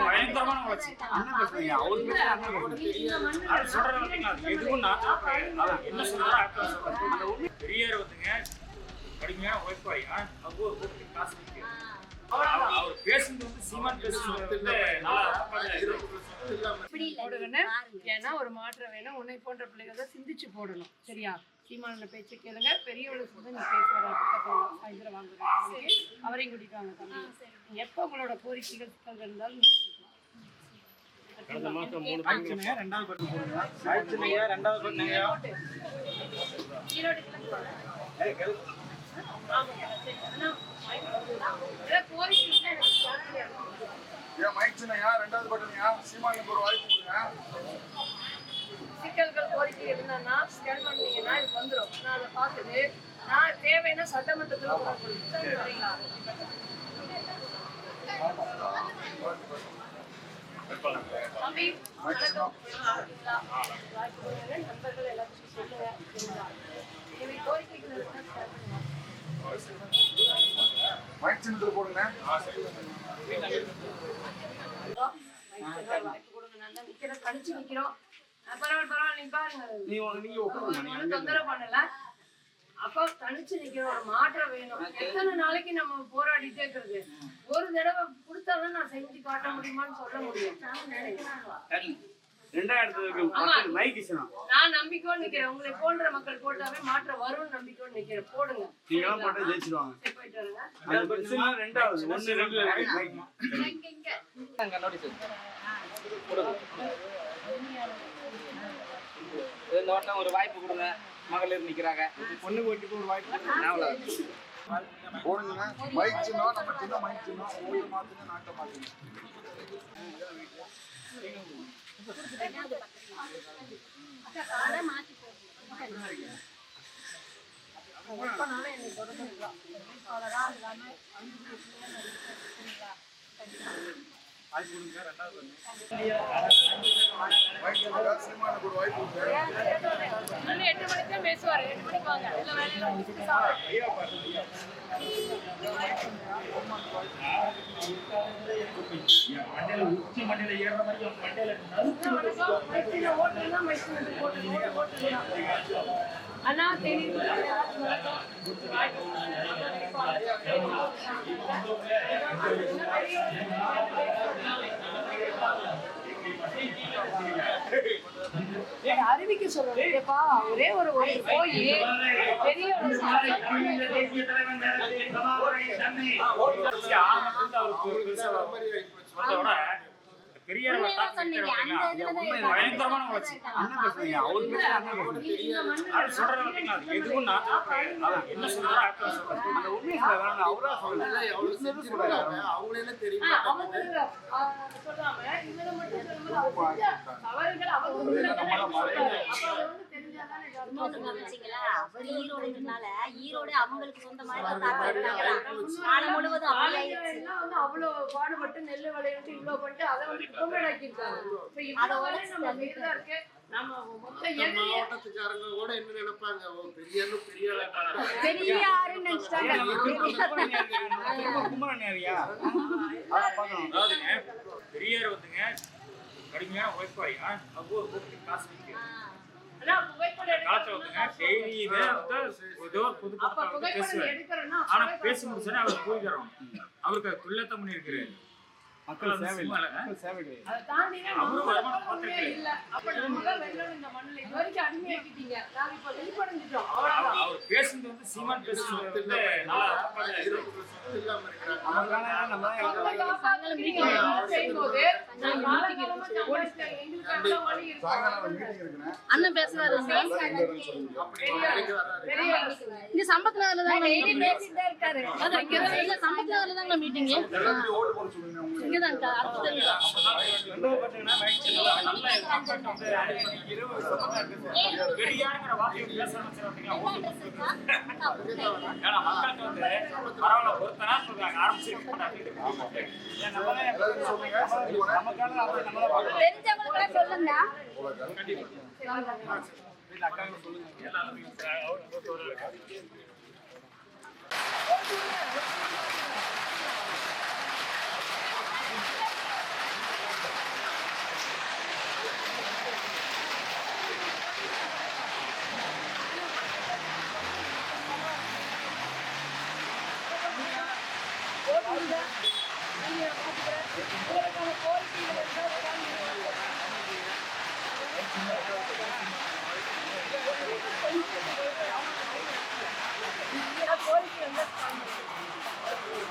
பயங்கரமான வளர்ச்சி அண்ணன் பேசுறீங்க? அவர் பேசுற அண்ணன் பேசுறீங்க அது சொல்றது பார்த்தீங்களா எதுவும் நான் சொல்றேன் என்ன சொல்றாரோ ஆக்டர் சொல்றாரு பெரியார் வந்துங்க கடுமையான உழைப்பாளி அவர் ஒரு காசு அவர் அவர் பேசுறது வந்து சீமான் பேசுறது வந்து நல்லா தப்பா இது. இப்படி இல்ல. போடுங்கன்னு பாருங்க. ஏன்னா ஒரு மாற்றம் வேணும். உன்னை போன்ற பிள்ளைகள் தான் சிந்திச்சு போடணும். சரியா? சீமான பேச்சு கேளுங்க. பெரியவளுக்கு வந்து நீ பேசுகிற பக்கத்தில் சாயந்தரம் வாங்குறேன் அவரையும் கூட்டிட்டு வாங்க எப்போ உங்களோட கோரிக்கைகள் சிக்கல்கள் இருந்தாலும் ரெண்டாவது பட்டனுங்க ஈரோடு ஏன் மைக்ஸ்னையா ரெண்டாவது பட்டனையா சீமானுக்கு ஒரு வாய்ப்பு கொடுங்க. சிக்கல்கள் கோரிக்கை இருந்தான்னா ஸ்கேன் பண்ணீங்கன்னா இது வந்துடும் நான் அதை பார்த்துட்டு நான் தேவைன்னா சட்டமன்றத்தில் போகிறேன் சரிங்களா தம்பி வணக்கம் நல்லா இருக்கீங்களா? வாய்ப்பு கொடுங்க. நண்பர்கள் எல்லாத்தையும் சொல்லுங்க சரிங்களா எனக்கு கோரிக்கைகள் இருந்தா share பண்ணுங்க. மைக் சின்னத்தில் போடுங்க. நிக்கிறோம் பரவாயில்ல பரவாயில்ல நீ பாருங்க நீங்க தொந்தரவு பண்ணல. அப்போ தனிச்சு நிக்கிற ஒரு மாற்றம் வேணும். எத்தனை நாளைக்கு நம்ம போராடிட்டே இருக்கிறது? ஒரு தடவை கொடுத்தாதான் நான் செஞ்சு காட்ட முடியுமான்னு சொல்ல முடியும். ரெண்டாயிரத்துக்கு ஆமா. மைக் நான் நம்பிக்கையோடு நிக்கிறேன். உங்களை போன்ற மக்கள் போட்டாவே மாற்றம் வரும்னு நம்பிக்கையோடு நிக்கிறேன். போடுங்க. நீங்க எல்லாம் போட்டு ஜெயிச்சிருவாங்க. சரி, போயிட்டு வருங்க. அது பிரச்சனை ரெண்டாவது ஒன்னு ரெண்டு மைக் இங்க இங்க இந்த வட்டம் ஒரு வாய்ப்பு கொடுங்க. மகளிர் நிக்கிறாங்க. பொண்ணு போட்டுக்கு ஒரு வாய்ப்பு போடுங்க மைக் சின்னம் நம்ம சின்ன மைக் சின்னம் ஊரை மாத்துங்க நாட்டை மாத்துங்க அதை மாத்தி போடுங்க. எப்பனாலும் என்னை தொடர்ந்துக்கலாம் அவ்வளோதான் இல்லாம அஞ்சு இன்னும் எட்டு மணிக்கு தான் எட்டு மணிக்கு வாங்க வேலையெல்லாம் முடிச்சுட்டு மண்டையில உச்சி மண்டையில ஏறுற மாதிரி அண்ணா தெரியுது அறிவிக்க சொல்லுங்கப்பா ஒரே ஒரு ஒரு போய் பெரிய ஒரு சாலை பயங்கரமான வளர்ச்சி அண்ணன் பேசுறீங்க அவர் எதுவும் என்ன சொல்றாரோ அவரா சொல்றாரு அவங்களே ஆ, இன்னொன்னு கவனிச்சீங்களா அவர் ஈரோடுனால ஈரோடு அவங்களுக்கு முழுவதும் எல்லாம் வந்து அவ்வளவு பாடுபட்டு நெல்லு விளையாட்டு இவ்வளவு பட்டு அதை வந்து நம்ம மொத்த மாவட்டத்துக்காரங்க கூட என்ன நினைப்பாங்க? பெரிய பெரிய பெரிய பெரியார் வந்துங்க கடுமையான உழைப்பாளி ஆ, அவர் ஒரு கூட்டத்துக்கு காசு பேசுவார். ஆனா பேசி முடிச்சோன்னே அவர் போய்க்கிறோம் அவருக்கு அது துள்ளத்தம் பண்ணியிருக்காரு மக்கள் சேவை இல்லை. மக்கள் கிடையாது. அதை. இல்ல. அப்ப வெள்ளம் இந்த மண்ணுல? இது வரைக்கும் அடிமையாக்கிட்டீங்க நாங்க இப்ப வெளிப்படைஞ்சிட்டோம். அவர் அவ்வளவுதான். அவர் பேசுறது வந்து சீமான் நல்லா நம்ம செய்யும்போது அண்ணன் பேசுறாரு இங்க சம்பத் நகர்ல தான் சம்பத் நகர்ல மீட்டிங் ஓட்டு போட சொல்லுங்க. உங்களுக்கு இங்கதான் அடுத்த தெரு தான். ரெண்டாவது பார்த்தீங்கன்னா மைக் சென்டர்ல நல்ல கான்டாக்ட் வந்து இருபது சம்பந்தம் இருக்குது. பெரியாருங்கிற வார்த்தையை பேச ஆரம்பிச்சிடும் பார்த்தீங்களா? ஏன்னா மக்களுக்கு வந்து பரவாயில்ல ஒருத்தனா சொல்றாங்க ஆரம்பிச்சிருக்காங்க ஏன் நம்ம தான் எல்லாத்தையும் சொல்லுங்க நமக்கான அவரை நம்ம தான் பார்க்கணும் தெரிஞ்சவங்களுக்கு சொல்லுங்க நன்றி நான் பார்த்துக்கிறேன் உங்களுக்கான கோரிக்கைகள் இருந்தால் காண்பிங்க. கோரிக்கை இருந்தால் காண்பிங்க.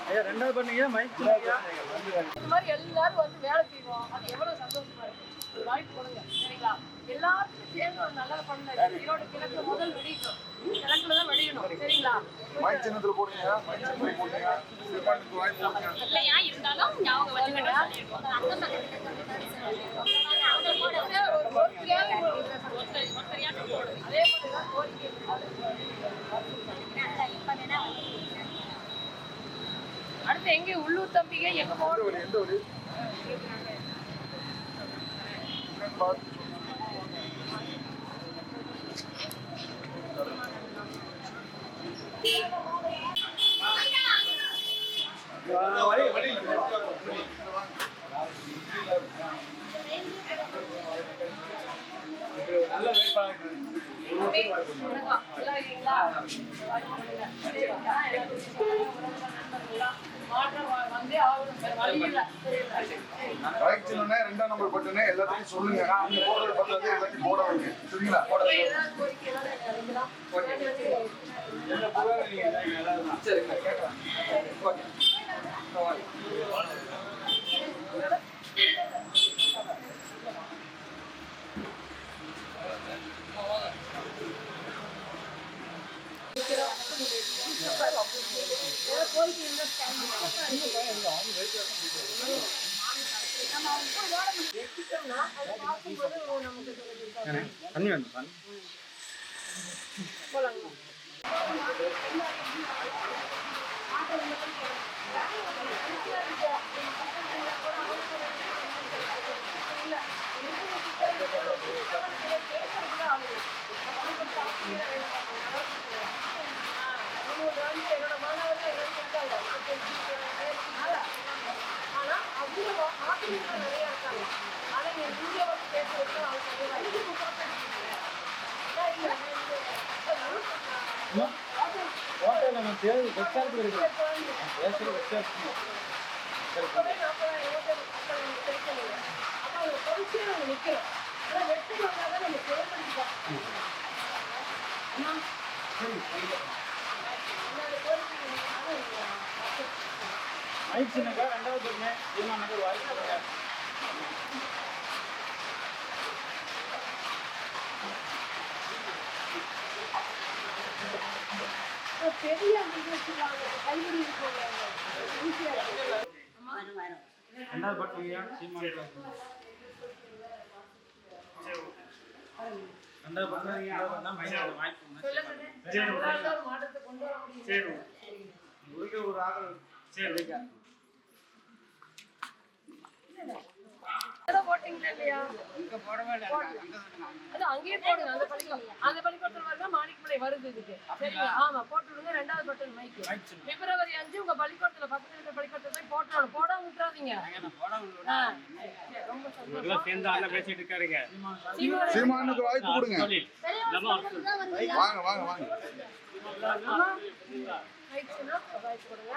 ஐயா ரெண்டாவது பண்ணீங்க மைக் இந்த மாதிரி எல்லாரும் வந்து வேலை செய்வோம். அது எவ்வளவு சந்தோஷமா இருக்கு. வாய்ப்பு கொடுங்க. சரிங்களா? எல்லாருக்கும் சேர்ந்து ஒரு நல்லது பண்ணல ஈரோடு கிழக்கு முதல் வெடிக்கும் கிழக்குல தான் வெடிக்கணும் சரிங்களா? மைக் சின்னத்துல போடுங்க இல்லையா? இருந்தாலும் ஞாபகம் ஒரு ஒரு- போடுங்க அதே மாதிரி தான் கோரிக்கை இப்ப என்ன அடுத்து எங்க? உள்ளூர் தம்பிங்க எங்க வழி எந்த வழி என்னன்னு பார்த்து நல்ல வேட்பாளர் தம்பி, வணக்கம். நல்லா இருக்கீங்களா? சரிங்களா? மாற்றம் வ- வந்தே ஆகணும். வேற வழி இல்ல. சரிங்களா? மைக் சின்னம்னா ரெண்டாம் நம்பர் பட்டனே எல்லாத்தையும் சொல்லுங்க நீங்க போடுற பட்டனே எல்லாத்தையும் போட வைங்க சரிங்களா போட இப்ப ஏதாவது சரிங்க கேட்கலாம் one என்னோட கோரிக்கை என்னன்னா, இந்த மைக் சின்னக்கா ரெண்டாவது சீமானுக்கு வாய்ப்பு பெரிய நிகழ்ச்சி வாங்க கைவிடி இருக்கவங்க ரெண்டாவது வாய்ப்பு ஒரு சரி ஒரு சரி. போட்டீங்களா இல்லையா? அது அங்கேயே போடுங்க அந்த பள்ளிக்கூடம். அந்த பள்ளிக்கூடத்துல வரலாம் மாணிக்கமலை வருது இதுக்கு. சரிங்களா ஆமா போட்டு விடுங்க ரெண்டாவது பட்டன் மைக்கு பிப்ரவரி அஞ்சு உங்க பள்ளிக்கூடத்துல பக்கத்துல இருக்கிற பள்ளிக்கூடத்துல போய் போட்டுறணும் போடாம விட்டுறாதீங்க. ரொம்ப சேர்ந்து பேசிட்டு இருக்காருங்க. சீமானுக்கு வாய்ப்பு கொடுங்க. வாங்க வாங்க வாங்க. வாய்ப்பு கொடுங்க.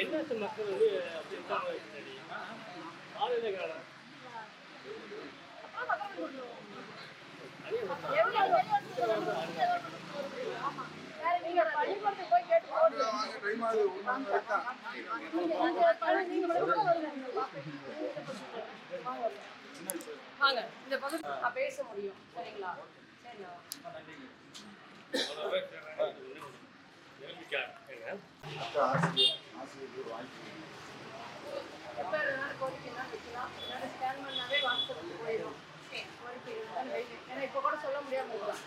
என்ன மக்கள் வந்து அப்படி இருக்காங்க ஆளுநர் காலம். வாங்க இந்த பகுதி பேச முடியும். சரிங்களா? சரிங்களா மற்ற ஆசிரியர் ஆசிரியருக்கு ஒரு வாய்ப்பு கொடுங்க. எப்ப வேணாலும் கோரிக்கை எல்லாம் வைக்கலாம் என்னால ஸ்கேன் பண்ணாவே வாட்ஸ்அப்ல போயிடும் கோரிக்கை இருந்தாலும் வைங்க. இப்போ கூட சொல்ல முடியாம இருக்கலாம்.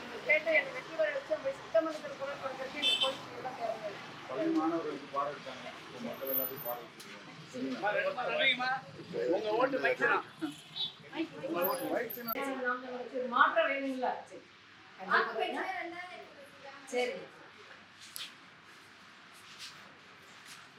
நீங்க கேட்டு எனக்கு வெற்றி வர வச்சு போய் சுத்தமன்றத்தில் கூட கொடுக்கறதுக்கு இந்த கோரிக்கை எல்லாம் தேவை பள்ளி மாணவர்களுக்கு இருக்காங்க இப்போ மக்கள் எல்லாத்தையும் வச்சிருக்காங்க உங்க ஓட்டு மாற்றம் வேணுங்களா சரி.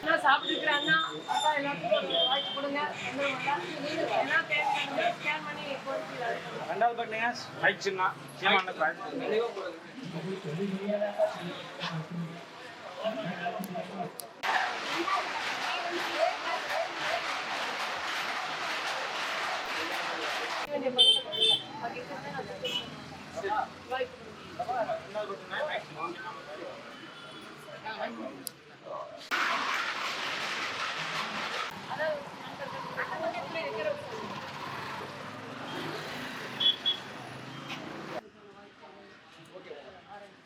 என்ன சாப்பிட்டுக்கிறாங்க அப்பா எல்லாத்துக்கும் வாய்ப்பு கொடுங்க. தேவைப்படுது ஸ்கேன் பண்ணி. ரெண்டாவது பண்ணுங்க மைக் சின்ன சீமானுக்கு வாய்ப்பு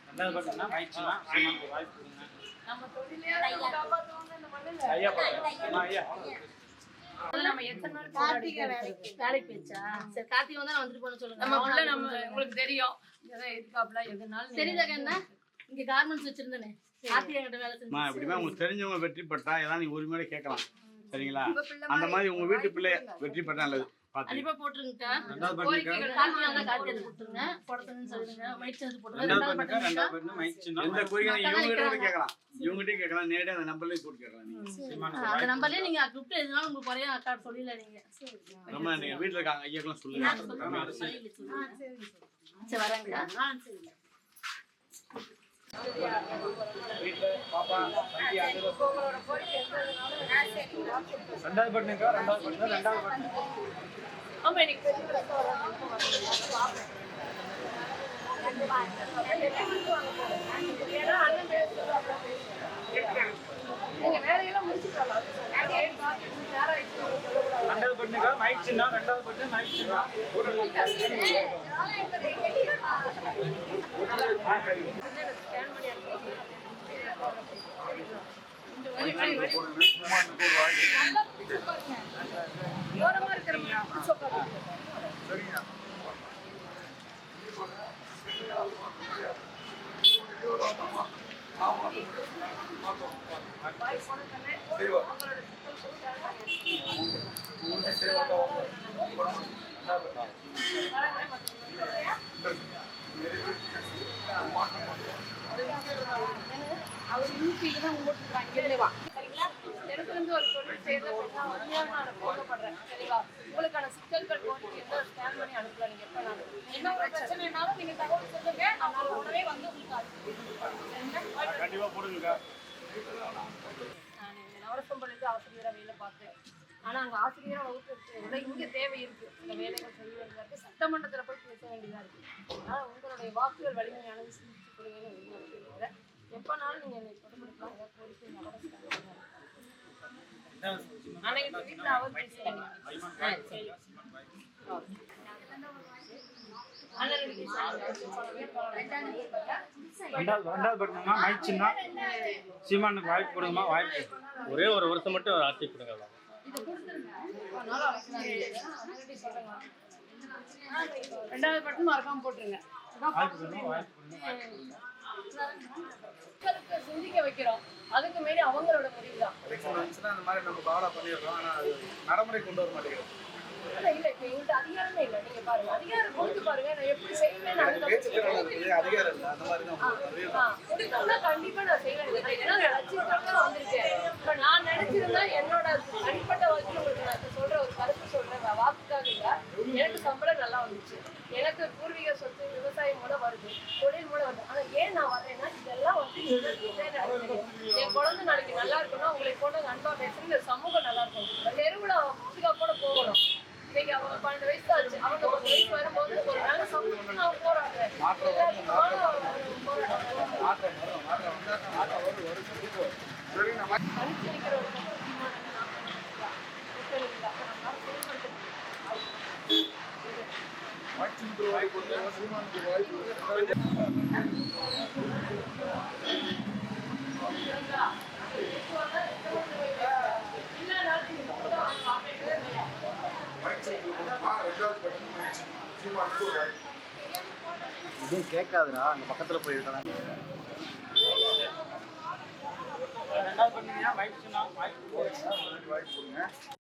ரெண்டாவது மைக் சின்ன சீமானுக்கு வாய்ப்பு கொடுங்க ஐயா பாருங்க ஐயா உங்களுக்கு தெரியும். எதுனாலும் தெரியுதாக்கா என்ன இங்க கார்மெண்ட்ஸ் வச்சிருந்தேனே. கிட்ட இப்படிமா உங்களுக்கு தெரிஞ்சவங்க வெற்றி பெற்றா ஏதாவது நீங்க உரிமையோட கேட்கலாம். சரிங்களா? அந்த மாதிரி உங்க வீட்டு பிள்ளை வெற்றி பெற்றா நல்லது. கண்டிப்பா கிட்ட கேட்கலாம். இவங்ககிட்டயும் கேட்கலாம். நேரடியாக அந்த நம்பர்லயும் கேட்கலாம் சீமானுக்கு அந்த நம்பர்லயே நீங்க கூப்பிட்டு எதுனாலும் உங்களுக்கு குறைய அக்கா சொல்லல நீங்க. நீங்க வீட்டுல இருக்காங்க ஐயாக்கெல்லாம் சொல்லுங்க. சரி. வரேங்க வீட்டுல பாப்பா வண்டி அங்கே உங்களோட கோரிக்கை எதுனாலும் ரெண்டாவது பண்ணுங்க ரெண்டாவது பண்ணுங்க ரெண்டாவது பண்ணுங்க ஆமா இன்னைக்கு ரெண்டாவது மைக் சின்ன ரெண்டாவது மைக் சின்ன ஆ சரி அவர் யூபியில தான் ஓட்டுறாங்க இல்லைவா சரிங்களா? வந்து ஒரு தொழில் செய்யறது அப்படின்னா உண்மையாக நான் போகப்படுறேன் சரிங்களா உங்களுக்கான சிக்கல்கள் எந்த ஸ்கேன் பண்ணி அனுப்பலாம் நீங்க எப்ப என்ன ஒரு பிரச்சனைனாலும் நீங்க தகவல் சொல்லுங்க. நான் உடனே வந்து உங்களுக்கு அனுப்பி கண்டிப்பா போடுங்க நான் இங்க நவரசம்பள்ளிக்கு ஆசிரியராக வேலை பார்த்தேன். ஆனா அங்க ஆசிரியரா வகுப்பு விட இங்க தேவை இருக்கு. இந்த வேலைகள் செய்ய வேண்டியதா இருக்கு. சட்டமன்றத்துல போய் பேச வேண்டியதா இருக்கு. அதனால உங்களுடைய வாக்குகள் வலிமையானது சிந்திச்சு கொடுங்கன்னு எப்பனாலும் ஏதாவது வீட்டுல அவர் ரெண்டாவது ரெண்டாவது பண்ணுங்க மைக் சின்ன சீமானுக்கு வாய்ப்பு கொடுங்கம்மா வாய்ப்பு. ஒரே ஒரு வருஷம் மட்டும் ஆட்சி கொடுங்க ரெண்டாவது பட்டன் மறக்காம போட்டுருங்க வாய்ப்பு கொடுங்க வாய்ப்பு கொடுங்க மக்களுக்கு சிந்திக்க வைக்கிறோம் அதுக்கு மீறி அவங்களோட முடிவு தான் அந்த மாதிரி நம்ம பாடா பண்ணிடுறோம். ஆனா அது நடைமுறை கொண்டு வர இல்ல இல்ல இப்ப எங்கள்ட்ட அதிகாரமே இல்ல. நீங்க பாருங்க. அதிகாரம் கொடுத்து பாருங்க. நான் எப்படி செய்வேன் கொடுத்தோம்னா கண்டிப்பா நான் வேண்டியது ஏன்னா நான் லட்சியத்தோட தான் வந்திருக்கேன். இப்ப நான் நினைச்சிருந்தா என்னோட தனிப்பட்ட வாழ்க்கையில் உங்களுக்கு நான் சொல்ற ஒரு கருத்து சொல்றேன். வாக்குக்காக எனக்கு சம்பளம் நல்லா வந்துச்சு. எனக்கு பூர்வீக சொத்து விவசாயம் மூலம் வருது. ஆனா ஏன் நான் வரேன்னா இதெல்லாம் வந்து என் குழந்தை நாளைக்கு நல்லா இருக்கணும் உங்களை போட்டு அன்பா பேசுறது இந்த சமூகம் நல்லா இருக்கும் தெருவுல புதுகா கூட போகணும் இன்னைக்கு அவங்க பன்னெண்டு வயசு ஆச்சு அவங்க ஒரு வயசு வரும்போது ஒரு நல்ல சமூகத்துக்கு அவங்க போறாங்க எல்லாத்துக்குமான ஒரு போராட்டம் மாற்றம் வரும் மாற்றம் வந்தா தான் மாற்றம் வரும் வரும் கண்டிப்பா வரும். சரி நம்ம தனிச்சு நிக்கிற ஒரு செயல்படுத்த வாய்ப்பு வாய்ப்பு கொடுங்க சீமானுக்கு வாய்ப்பு கொடுங்க. மைக் சென்டர் கொடுங்க. ரெண்டாவது பட்டன் மைக் சென்டர். சீமானுக்கு ஒரு வாய்ப்பு எதுவும் கேட்காதுடா அங்க பக்கத்துல போயிருக்கலாம் ரெண்டாவது பண்ணீங்கன்னா மைக் சொன்னா மைக் வாய்ப்பு கொடுங்க.